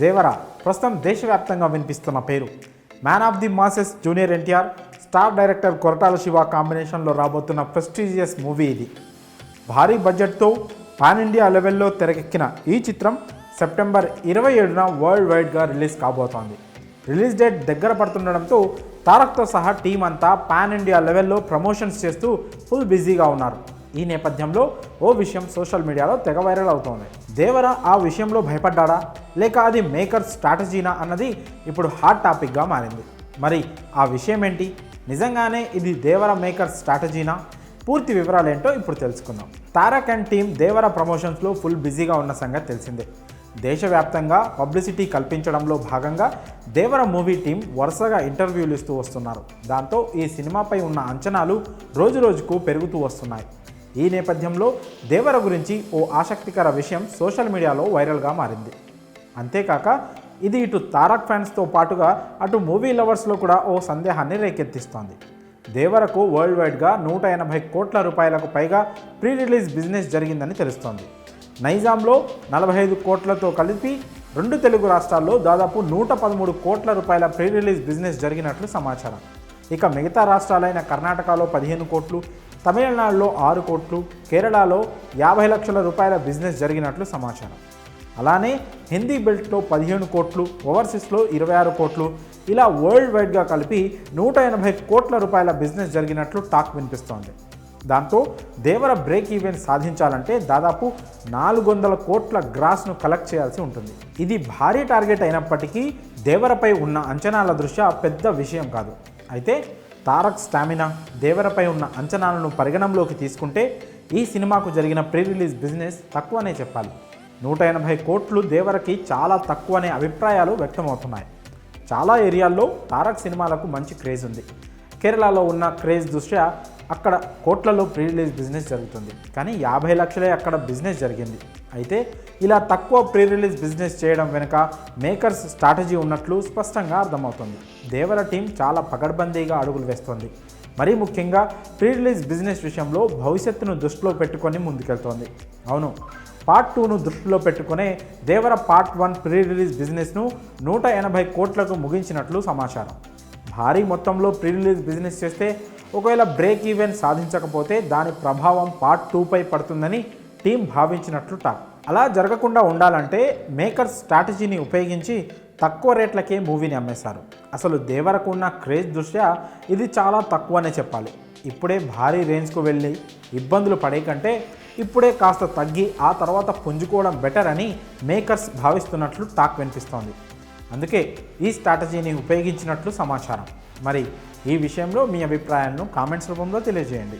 దేవర ప్రస్తుతం దేశవ్యాప్తంగా వినిపిస్తున్న పేరు. Man of the masses junior NTR star director Koratala Siva కాంబినేషన్లో రాబోతున్న ప్రెస్టీజియస్ మూవీ ఇది. భారీ బడ్జెట్తో పాన్ ఇండియా లెవెల్లో తెరకెక్కిన ఈ చిత్రం సెప్టెంబర్ ఇరవై ఏడున వరల్డ్ వైడ్గా రిలీజ్ కాబోతోంది. రిలీజ్ డేట్ దగ్గర పడుతుండడంతో తారక్తో సహా టీం అంతా పాన్ ఇండియా లెవెల్లో ప్రమోషన్స్ చేస్తూ ఫుల్ బిజీగా ఉన్నారు. ఈ నేపథ్యంలో ఓ విషయం సోషల్ మీడియాలో తెగ వైరల్ అవుతోంది. దేవర ఆ విషయంలో భయపడ్డాడా? లేక అది మేకర్ స్ట్రాటజీనా అన్నది ఇప్పుడు హాట్ టాపిక్గా మారింది. మరి ఆ విషయం ఏంటి నిజంగానే ఇది దేవర మేకర్ స్ట్రాటజీనా? పూర్తి వివరాలు ఏంటో ఇప్పుడు తెలుసుకుందాం. తారక్ అండ్ టీం దేవర ప్రమోషన్స్లో ఫుల్ బిజీగా ఉన్న సంగతి తెలిసిందే. దేశవ్యాప్తంగా పబ్లిసిటీ కల్పించడంలో భాగంగా దేవర మూవీ టీం వరుసగా ఇంటర్వ్యూలు ఇస్తూ వస్తున్నారు. దాంతో ఈ సినిమాపై ఉన్న అంచనాలు రోజురోజుకు పెరుగుతూ వస్తున్నాయి. ఈ నేపథ్యంలో దేవర గురించి ఓ ఆసక్తికర విషయం సోషల్ మీడియాలో వైరల్గా మారింది. అంతేకాక ఇది ఇటు తారక్ ఫ్యాన్స్తో పాటుగా అటు మూవీ లవర్స్లో కూడా ఓ సందేహాన్ని రేకెత్తిస్తోంది. దేవరకు వరల్డ్ వైడ్గా నూట ఎనభై కోట్ల రూపాయలకు పైగా ప్రీ రిలీజ్ బిజినెస్ జరిగిందని తెలుస్తోంది. నైజాంలో నలభై ఐదు కోట్లతో కలిపి రెండు తెలుగు రాష్ట్రాల్లో దాదాపు నూట పదమూడు కోట్ల రూపాయల ప్రీ రిలీజ్ బిజినెస్ జరిగినట్లు సమాచారం. ఇక మిగతా రాష్ట్రాలైన కర్ణాటకలో పదిహేను కోట్లు తమిళనాడులో ఆరు కోట్లు కేరళలో యాభై లక్షల రూపాయల బిజినెస్ జరిగినట్లు సమాచారం. అలానే హిందీ బెల్ట్లో పదిహేను కోట్లు ఓవర్సీస్లో ఇరవై ఆరు కోట్లు ఇలా వరల్డ్ వైడ్గా కలిపి నూట ఎనభై కోట్ల రూపాయల బిజినెస్ జరిగినట్లు టాక్ వినిపిస్తోంది. దాంతో దేవర బ్రేక్ ఈవెన్ సాధించాలంటే దాదాపు నాలుగు వందల కోట్ల గ్రాస్ను కలెక్ట్ చేయాల్సి ఉంటుంది. ఇది భారీ టార్గెట్ అయినప్పటికీ దేవరపై ఉన్న అంచనాల దృష్ట్యా పెద్ద విషయం కాదు. అయితే తారక్ స్టామినా దేవరపై ఉన్న అంచనాలను పరిగణంలోకి తీసుకుంటే ఈ సినిమాకు జరిగిన ప్రీ రిలీజ్ బిజినెస్ తక్కువనే చెప్పాలి. నూట ఎనభై కోట్లు దేవరకి చాలా తక్కువనే అభిప్రాయాలు వ్యక్తమవుతున్నాయి. చాలా ఏరియాల్లో తారక్ సినిమాలకు మంచి క్రేజ్ ఉంది. కేరళలో ఉన్న క్రేజ్ దృష్ట్యా అక్కడ కోట్లలో ప్రీ రిలీజ్ బిజినెస్ జరుగుతుంది. కానీ యాభై లక్షలే అక్కడ బిజినెస్ జరిగింది. అయితే ఇలా తక్కువ ప్రీ రిలీజ్ బిజినెస్ చేయడం వెనుక మేకర్స్ స్ట్రాటజీ ఉన్నట్లు స్పష్టంగా అర్థమవుతుంది. దేవర టీం చాలా పగడ్బందీగా అడుగులు వేస్తోంది. మరీ ముఖ్యంగా ప్రీ రిలీజ్ బిజినెస్ విషయంలో భవిష్యత్తును దృష్టిలో పెట్టుకొని ముందుకెళ్తోంది. అవును పార్ట్ టూను దృష్టిలో పెట్టుకునే Devara part one pre release బిజినెస్ను నూట ఎనభై కోట్లకు ముగించినట్లు సమాచారం. భారీ మొత్తంలో ప్రీ రిలీజ్ బిజినెస్ చేస్తే ఒకవేళ బ్రేక్ ఈవెన్ సాధించకపోతే దాని ప్రభావం పార్ట్ టూపై పడుతుందని టీం భావించినట్లు టాక్ అలా జరగకుండా ఉండాలంటే మేకర్స్ స్ట్రాటజీని ఉపయోగించి తక్కువ రేట్లకే మూవీని అమ్మేశారు. అసలు దేవరకు ఉన్న క్రేజ్ దృష్ట్యా ఇది చాలా తక్కువనే చెప్పాలి. ఇప్పుడే భారీ రేంజ్కు వెళ్ళి ఇబ్బందులు పడే కంటే ఇప్పుడే కాస్త తగ్గి ఆ తర్వాత పుంజుకోవడం బెటర్ అని మేకర్స్ భావిస్తున్నట్లు టాక్ వినిపిస్తోంది. అందుకే ఈ స్ట్రాటజీని ఉపయోగించినట్లు సమాచారం. మరి ఈ విషయంలో మీ అభిప్రాయాలను కామెంట్స్ రూపంలో తెలియజేయండి.